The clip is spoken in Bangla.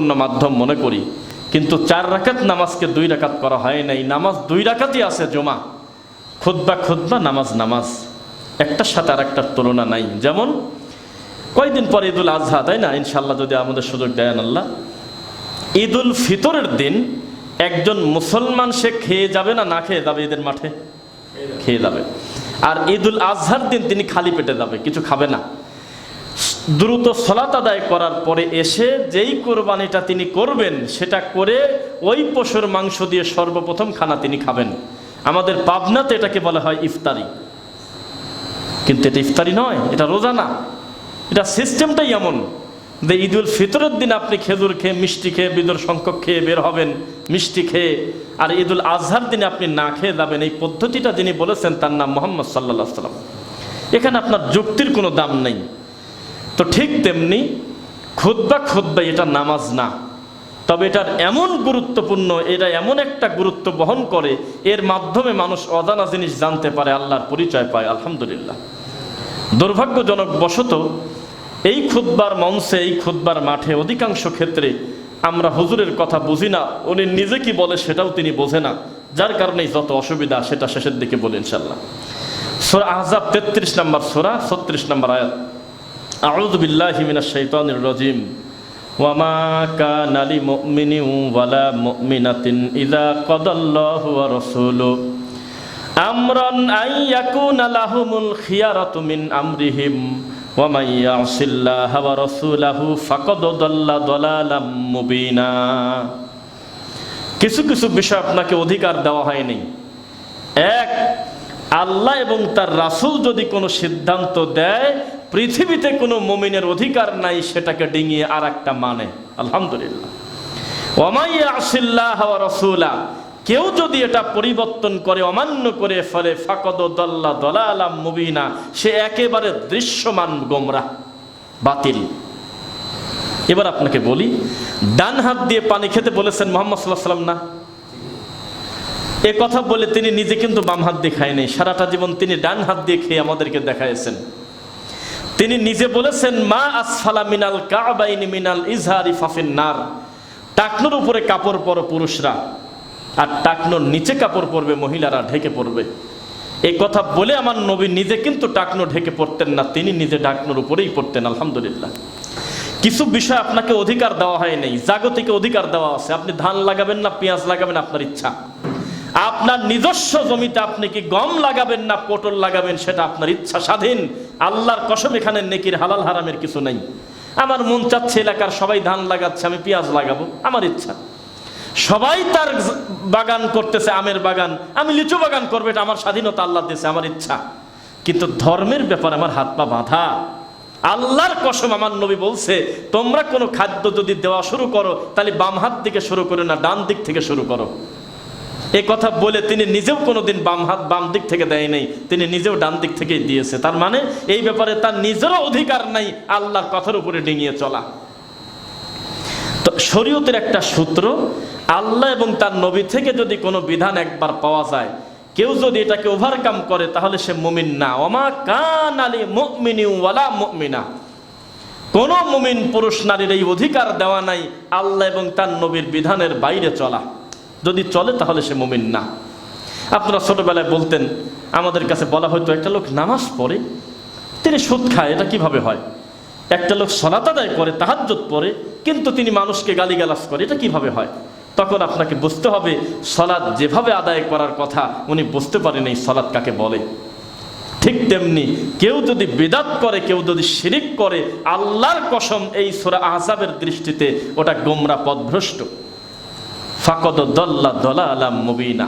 গুরুত্বপূর্ণ মাধ্যম মনে করি। কিন্তু চার রাকাত নামাজকে দুই রাকাত করা হয় নাই। নামাজ দুই রাকাতই আছে জমা। খুদ্া খুদ্া নামাজ নামাজ। একটার সাথে আর একটার তুলনা নাই। যেমন, কয়দিন পর ঈদুল আজহা, তাই না? ইনশাল্লাহ যদি আমাদের সুযোগ দেয় আল্লাহ। ঈদুল ফিতরের দিন একজন মুসলমান সে খেয়ে যাবে না না খেয়ে যাবে ঈদের মাঠে? খেয়ে যাবে। আর ঈদুল আজহার দিন তিনি খালি পেটে যাবে, কিছু খাবে না। দ্রুত সলাত আদায় করার পরে এসে যেই কোরবানিটা তিনি করবেন, সেটা করে ওই পশুর মাংস দিয়ে সর্বপ্রথম খানা তিনি খাবেন। আমাদের পাবনাতে এটাকে বলা হয় ইফতারি। কিন্তু এটা ইফতারি নয়, এটা রোজা না। এটা সিস্টেমটাই এমন যে ঈদ উল ফিতরের দিন আপনি খেজুর খেয়ে, মিষ্টি খেয়ে, বিদুর সংখ্যক খেয়ে বের হবেন, মিষ্টি খেয়ে, আর ঈদ উল আজহার দিনে আপনি না খেয়ে যাবেন। এই পদ্ধতিটা যিনি বলেছেন, তার নাম মোহাম্মদ সাল্লাহ সাল্লাম এখানে আপনার যুক্তির কোনো দাম নেই। তো ঠিক তেমনি খুদ্া খুদ্া এটা নামাজ না। তবে এটার এমন গুরুত্বপূর্ণ, এটা এমন একটা গুরুত্ব বহন করে, এর মাধ্যমে মানুষ অজানা জিনিস জানতে পারে, আল্লাহর পরিচয় পায়, আলহামদুলিল্লাহ। দুর্ভাগ্যজনক বশত এই খুদ্বার মঞ্চে, এই খুদ্বার মাঠে অধিকাংশ ক্ষেত্রে আমরা হুজুরের কথা বুঝি না, উনি নিজে কি বলে সেটাও তিনি বোঝে না। যার কারণেই যত অসুবিধা, সেটা শেষের দিকে বলি ইনশাল্লাহ সোরা আহজাব তেত্রিশ নম্বর সোরা, ছত্রিশ নম্বর আয়াত। أعوذ بالله من الشيطان الرجيم وما كان لمؤمن ولا مؤمنة إذا قضى الله ورسوله أمرا أن يكون لهم الخيارة من أمرهم ومن يعص الله ورسوله فقد ضل ضلالا مبينا কিছু কিছু বিষয় আপনাকে অধিকার দেওয়া হয়নি এক আল্লাহ এবং তার রাসূল যদি কোনো সিদ্ধান্ত দেয়, পৃথিবীতে কোনো মমিনের অধিকার নাই, সেটাকে ডিঙিয়ে আর একটা মানে। আলহামদুলিল্লাহ। ওমাইয়া আসিল্লাহ রসুলা, কেউ যদি এটা পরিবর্তন করে, অমান্য করে, ফলে ফাকদ দল্লা দলা আলাম মুবিনা, সে একেবারে দৃশ্যমান গোমরা বাতিল। এবার আপনাকে বলি, ডান হাত দিয়ে পানি খেতে বলেছেন মোহাম্মদ সাল্লাহ সাল্লাম না? এ কথা বলে তিনি নিজে কিন্তু বাম হাত দিয়ে খায়নি। সারাটা জীবন তিনি ডান হাত দিয়ে খেয়ে আমাদেরকে দেখাইছেন তিনি নিজে বলেছেন, মা আসফালা মিনাল কাবাইনি মিনাল ইজহারি ফাফিন নার। টাকনোর উপরে কাপড় পর পুরুষরা, আর টাকনোর নিচে কাপড় পরবে মহিলারা, ঢেকে পড়বে। এই কথা বলে আমার নবী নিজে কিন্তু টাকনো ঢেকে পড়তেন না, তিনি নিজে ডাকনোর উপরেই পড়তেন, আলহামদুলিল্লাহ। কিছু বিষয় আপনাকে অধিকার দেওয়া হয় নাই, জাগতিক অধিকার দেওয়া আছে। আপনি ধান লাগাবেন না, পেঁয়াজ লাগাবেন, আপনার ইচ্ছা। আপনার নিজস্ব জমিতে আপনি কি গম লাগাবেন না পটল লাগাবেন সেটা আপনার ইচ্ছা স্বাধীন? আল্লাহর কসম এখানে নেকির হালাল হারামের কিছু নেই। আমার মন চাচ্ছে এলাকার সবাই ধান লাগাচ্ছে, আমি পেঁয়াজ লাগাবো, আমার ইচ্ছা। সবাই তার বাগান করতেছে, আমের বাগান। আমি লিচু বাগান করব, এটা আমার স্বাধীনতা, আল্লাহ দিয়েছে, আমার ইচ্ছা। কিন্তু ধর্মের ব্যাপার আমার হাত পা বাঁধা। আল্লাহর কসম আমার নবী বলছে, তোমরা কোনো খাদ্য যদি দেওয়া শুরু করো, তাহলে বাম হাত থেকে শুরু করো না, ডান দিক থেকে শুরু করো। এ কথা বলে তিনি নিজেও কোনোদিন বাম হাত বাম দিক থেকে দেয় নাই। তিনি নিজেও ডান দিক থেকেই দিয়েছে। তার মানে এই ব্যাপারে তার নিজেরও অধিকার নাই আল্লাহর কথার উপরে ডিঙিয়ে চলা। তো শরীয়তের একটা সূত্র, আল্লাহ এবং তার নবী থেকে যদি কোনো বিধান একবার পাওয়া যায়, কেউ যদি এটাকে ওভারকাম করে, তাহলে সে মুমিন না। ওমা কান আলী মুমিনি ওয়ালা মুমিনা। কোনো মুমিন পুরুষ নারীর এই অধিকার দেওয়া নাই আল্লাহ এবং তার নবীর বিধানের বাইরে চলা। যদি চলে তাহলে সে মুমিন না। আপনারা ছোটবেলায় বলতেন, আমাদের কাছে বলা হয়তো একটা লোক নামাজ পড়ে, তিনি সুদ খায়, এটা কীভাবে হয়? একটা লোক সলাত আদায় করে তাহাজ্জত পড়ে, কিন্তু তিনি মানুষকে গালিগালাজ করে, এটা কীভাবে হয়? তখন আপনাকে বুঝতে হবে সলাদ যেভাবে আদায় করার কথা, উনি বুঝতে পারেন এই সলাদ কাকে বলে। ঠিক তেমনি কেউ যদি বেদাত করে, কেউ যদি শিরিক করে, আল্লাহর কসম এই সোরা আহসাবের দৃষ্টিতে ওটা গোমরা পদভ্রষ্ট ফাকদ দল্লা দলা আলাম মুবিনা